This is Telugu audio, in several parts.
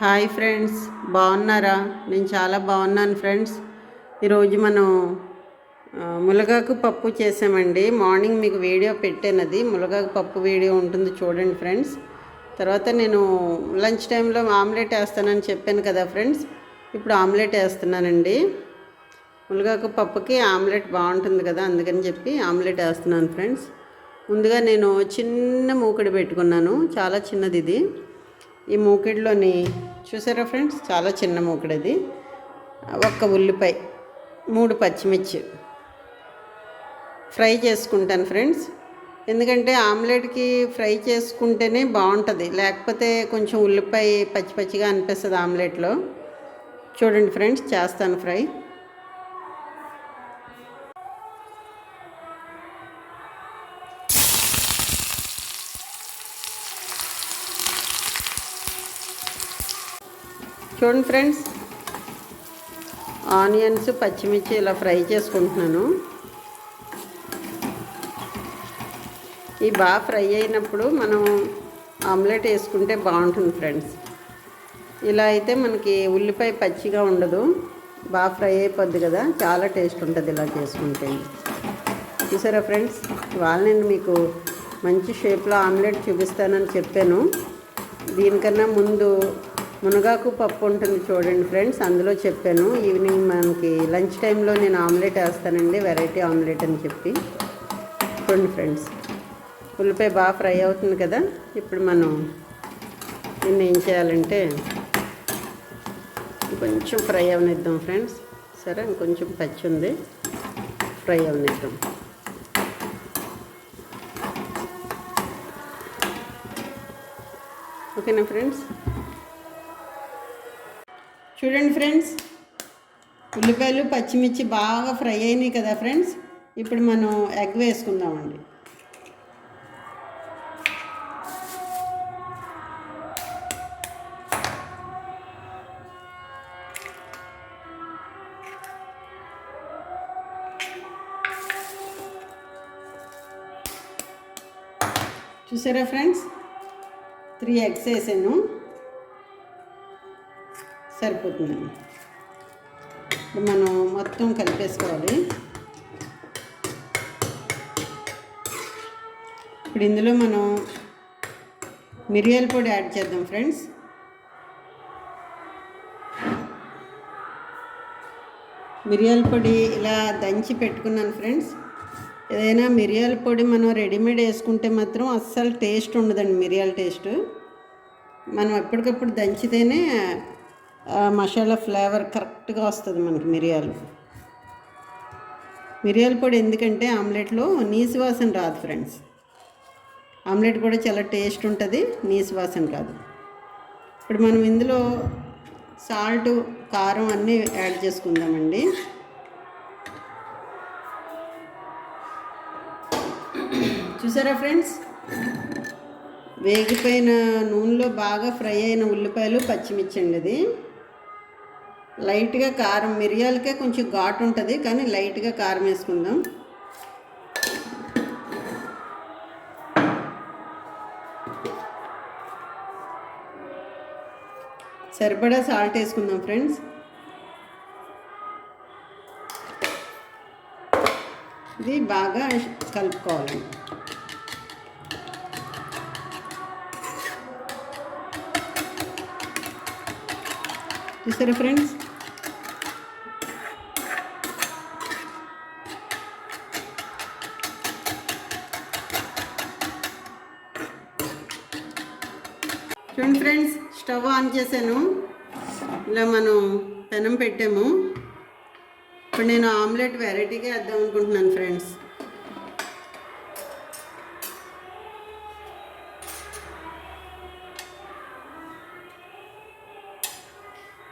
హాయ్ ఫ్రెండ్స్ బాగున్నారా? నేను చాలా బాగున్నాను ఫ్రెండ్స్. ఈరోజు మనం ములగాకు పప్పు చేసామండి. మార్నింగ్ మీకు వీడియో పెట్టానది. ములగాకు పప్పు వీడియో ఉంటుంది చూడండి ఫ్రెండ్స్. తర్వాత నేను లంచ్ టైంలో ఆమ్లెట్ వేస్తానని చెప్పాను కదా ఫ్రెండ్స్. ఇప్పుడు ఆమ్లెట్ వేస్తున్నానండి. ములగాకు పప్పుకి ఆమ్లెట్ బాగుంటుంది కదా అందుకని చెప్పి ఆమ్లెట్ వేస్తున్నాను ఫ్రెండ్స్. ముందుగా నేను చిన్న మూకుడు పెట్టుకున్నాను. చాలా చిన్నది ఇది. ఈ మూకిడిలోని చూసారా ఫ్రెండ్స్? చాలా చిన్న మూకిడి అది ఒక్క ఉల్లిపాయ మూడు పచ్చిమిర్చి. ఫ్రై చేసుకుంటాను ఫ్రెండ్స్. ఎందుకంటే ఆమ్లెట్కి ఫ్రై చేసుకుంటేనే బాగుంటుంది. లేకపోతే కొంచెం ఉల్లిపాయ పచ్చి పచ్చిగా అనిపిస్తుంది ఆమ్లెట్లో. చూడండి ఫ్రెండ్స్ చేస్తాను ఫ్రై. చూడండి ఫ్రెండ్స్. ఆనియన్స్ పచ్చిమిర్చి ఇలా ఫ్రై చేసుకుంటున్నాను. ఈ బాగా ఫ్రై అయినప్పుడు మనం ఆమ్లెట్ వేసుకుంటే బాగుంటుంది ఫ్రెండ్స్. ఇలా అయితే మనకి ఉల్లిపాయ పచ్చిగా ఉండదు. బాగా ఫ్రై అయిపోద్ది కదా చాలా టేస్ట్ ఉంటుంది ఇలా చేసుకుంటే. చూసారా ఫ్రెండ్స్? ఇవాళ నేను మీకు మంచి షేప్లో ఆమ్లెట్ చూపిస్తానని చెప్పాను. దీనికన్నా ముందు మునగాకు పప్పు ఉంటుంది చూడండి ఫ్రెండ్స్ అందులో చెప్పాను. ఈవినింగ్ మనకి లంచ్ టైంలో నేను ఆమ్లెట్ వేస్తానండి వెరైటీ ఆమ్లెట్ అని చెప్పి. చూడండి ఫ్రెండ్స్ ఉల్లిపాయ బాగా ఫ్రై అవుతుంది కదా? ఇప్పుడు మనం దీన్ని ఏం చేయాలంటే కొంచెం ఫ్రై అవనిద్దాం ఫ్రెండ్స్. సరే ఇంకొంచెం పచ్చి ఉంది ఫ్రై అవనిద్దాం. ఓకేనా ఫ్రెండ్స్? చూడండి ఫ్రెండ్స్ ఉల్లిపాయలు పచ్చిమిర్చి బాగా ఫ్రై అయినాయి కదా ఫ్రెండ్స్ ఇప్పుడు మనం ఎగ్ వేసుకుందామండి. చూసారా ఫ్రెండ్స్ త్రీ ఎగ్స్ వేసాను. సరిపోతుంది. ఇప్పుడు మనం మొత్తం కలిపేసుకోవాలి. ఇప్పుడు ఇందులో మనం మిరియాల పొడి యాడ్ చేద్దాం ఫ్రెండ్స్. మిరియాల పొడి ఇలా దంచి పెట్టుకున్నాను ఫ్రెండ్స్. ఏదైనా మిరియాల పొడి మనం రెడీమేడ్ వేసుకుంటే మాత్రం అస్సలు టేస్ట్ ఉండదండి మిరియాల టేస్ట్. మనం ఎప్పటికప్పుడు దంచితేనే మసాలా ఫ్లేవర్ కరెక్ట్గా వస్తుంది మనకి మిరియాలు. మిరియాల పొడి ఎందుకంటే ఆమ్లెట్లో నీసు వాసన రాదు ఫ్రెండ్స్. ఆమ్లెట్ కూడా చాలా టేస్ట్ ఉంటుంది నీసు వాసన రాదు. ఇప్పుడు మనం ఇందులో సాల్ట్ కారం అన్నీ యాడ్ చేసుకుందామండి. చూసారా ఫ్రెండ్స్? వేగిపోయిన నూనెలో బాగా ఫ్రై అయిన ఉల్లిపాయలు పచ్చిమిర్చి అండి అది. లైట్గా కారం మిరియాలకే కొంచెం ఘాటు ఉంటుంది కానీ లైట్గా కారం వేసుకుందాం. సరిపడా సాల్ట్ వేసుకుందాం ఫ్రెండ్స్. ఇది బాగా కలుపుకోవాలి. చూసారా ఫ్రెండ్స్? స్టవ్ ఆన్ చేశాను. ఇలా మనం పెనం పెట్టాము. ఇప్పుడు నేను ఆమ్లెట్ వెరైటీగా వేద్దాం అనుకుంటున్నాను ఫ్రెండ్స్.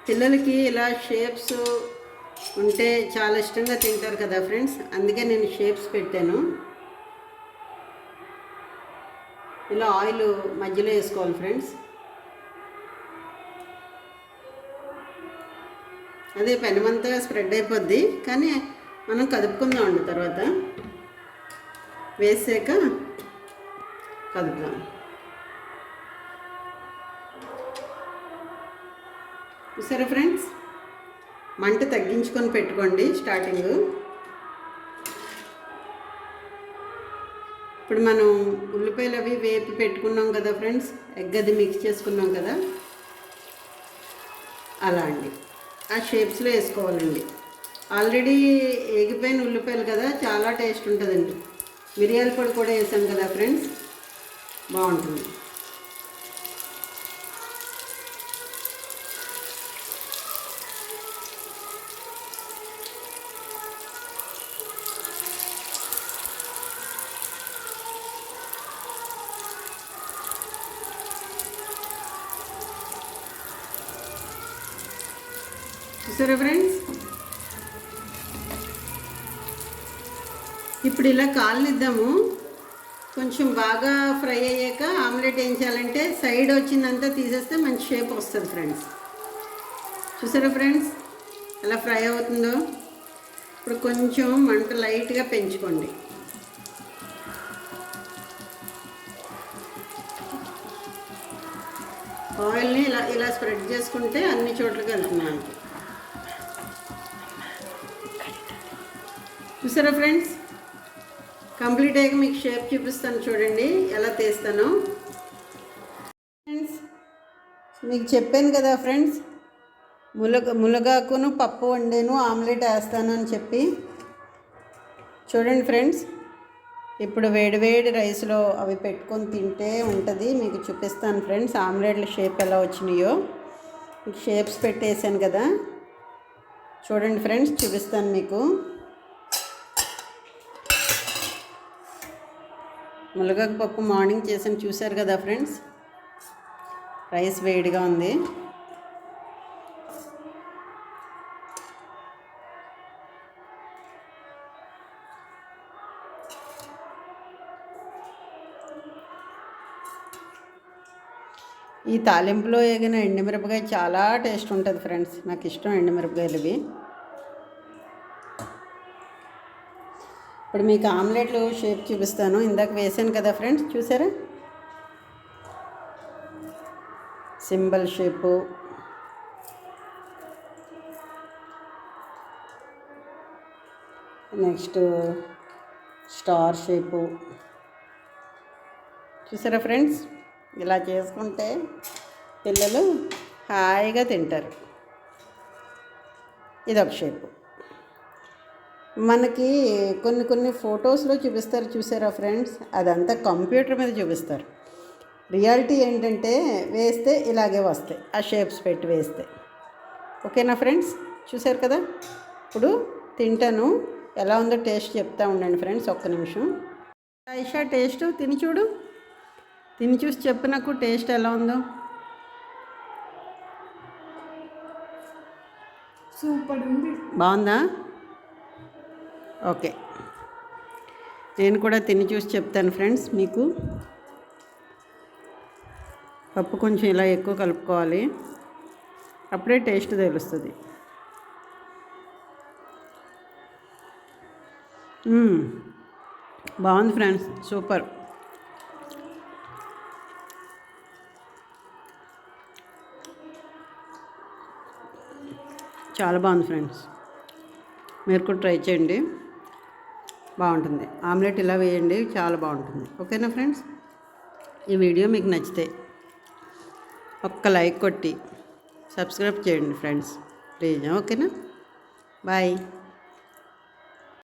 పిల్లలకి ఇలా షేప్స్ ఉంటే చాలా ఇష్టంగా తింటారు కదా ఫ్రెండ్స్. అందుకే నేను షేప్స్ పెట్టాను. ఇలా ఆయిల్ మధ్యలో వేసుకోవాలి ఫ్రెండ్స్. అదే పెనమంతా స్ప్రెడ్ అయిపోద్ది. కానీ మనం కదుపుకుందాం అండి తర్వాత. వేసాక కదుపుదాం. చూసారా ఫ్రెండ్స్? మంట తగ్గించుకొని పెట్టుకోండి స్టార్టింగ్. ఇప్పుడు మనం ఉల్లిపాయలు అవి వేపి పెట్టుకున్నాం కదా ఫ్రెండ్స్? ఎగ్ అది మిక్స్ చేసుకున్నాం కదా? అలా అండి. ఆ షేప్స్లో వేసుకోవాలండి. ఆల్రెడీ ఎగిపోయిన ఉల్లిపాయలు కదా చాలా టేస్ట్ ఉంటుందండి. మిరియాల పొడి కూడా వేసాం కదా ఫ్రెండ్స్ బాగుంటుంది. చూసారా ఫ్రెండ్స్ ఇప్పుడు ఇలా కాలనిద్దాము. కొంచెం బాగా ఫ్రై అయ్యాక ఆమ్లెట్ ఏం చేయాలంటే సైడ్ వచ్చిందంతా తీసేస్తే మంచి షేప్ వస్తుంది ఫ్రెండ్స్. చూసారా ఫ్రెండ్స్? ఎలా ఫ్రై అవుతుందో? ఇప్పుడు కొంచెం మంట లైట్గా పెంచుకోండి. ఆయిల్ని ఇలా ఇలా స్ప్రెడ్ చేసుకుంటే అన్ని చోట్లకి వెళ్తున్నాను. చూసారా ఫ్రెండ్స్? కంప్లీట్ అయ్యాక మీకు షేప్ చూపిస్తాను చూడండి ఎలా తీస్తాను. ఫ్రెండ్స్ మీకు చెప్పాను కదా ఫ్రెండ్స్ ములగ ములగాకును పప్పు వండాను ఆమ్లెట్ వేస్తాను అని చెప్పి. చూడండి ఫ్రెండ్స్ ఇప్పుడు వేడివేడి రైస్లో అవి పెట్టుకొని తింటే ఉంటుంది. మీకు చూపిస్తాను ఫ్రెండ్స్ ఆమ్లెట్ల షేప్ ఎలా వచ్చినాయో. మీకు షేప్స్ పెట్టేశాను కదా. చూడండి ఫ్రెండ్స్ చూపిస్తాను మీకు. ములగపప్పు పప్పు మార్నింగ్ చేసాను చూశారు కదా ఫ్రెండ్స్? రైస్ వేడిగా ఉంది. ఈ తాలింపులో ఏగిన ఎండుమిరపకాయ చాలా టేస్ట్ ఉంటుంది ఫ్రెండ్స్. నాకు ఇష్టం ఎండుమిరపకాయలు ఇవి ఇప్పుడు మీకు ఆమ్లెట్లు షేప్ చూపిస్తాను. ఇందాక వేసాను కదా ఫ్రెండ్స్ చూసారా? Symbol shape. Next star shape. చూసారా ఫ్రెండ్స్? ఇలా చేసుకుంటే పిల్లలు హాయిగా తింటారు. ఇదొక షేపు. మనకి కొన్ని కొన్ని ఫొటోస్లో చూపిస్తారు. చూసారా ఫ్రెండ్స్? అదంతా కంప్యూటర్ మీద చూపిస్తారు. రియాలిటీ ఏంటంటే వేస్తే ఇలాగే వస్తాయి. ఆ షేప్స్ పెట్టి వేస్తే. ఓకేనా ఫ్రెండ్స్? చూసారు కదా? ఇప్పుడు తింటాను. ఎలా ఉందో టేస్ట్ చెప్తా ఉండండి ఫ్రెండ్స్. ఒక్క నిమిషం. ఐషా టేస్ట్ తిని చూడు. తిని చూసి చెప్పు నాకు టేస్ట్ ఎలా ఉందో. సూపర్ ఉంది. బాగుందా? ఓకే. నేను కూడా తిని చూసి చెప్తాను ఫ్రెండ్స్ మీకు. పప్పు కొంచెం ఇలా ఎక్కువ కలుపుకోవాలి. అప్పుడే టేస్ట్ తెలుస్తుంది. బాగుంది ఫ్రెండ్స్. సూపర్. చాలా బాగుంది ఫ్రెండ్స్. మీరు కూడా ట్రై చేయండి. బాగుంటుంది. ఆమ్లెట్ ఇలా వేయండి చాలా బాగుంటుంది. ఓకేనా ఫ్రెండ్స్? ఈ వీడియో మీకు నచ్చితే ఒక్క లైక్ కొట్టి సబ్స్క్రైబ్ చేయండి ఫ్రెండ్స్. ప్లీజ్ ఓకేనా? బాయ్.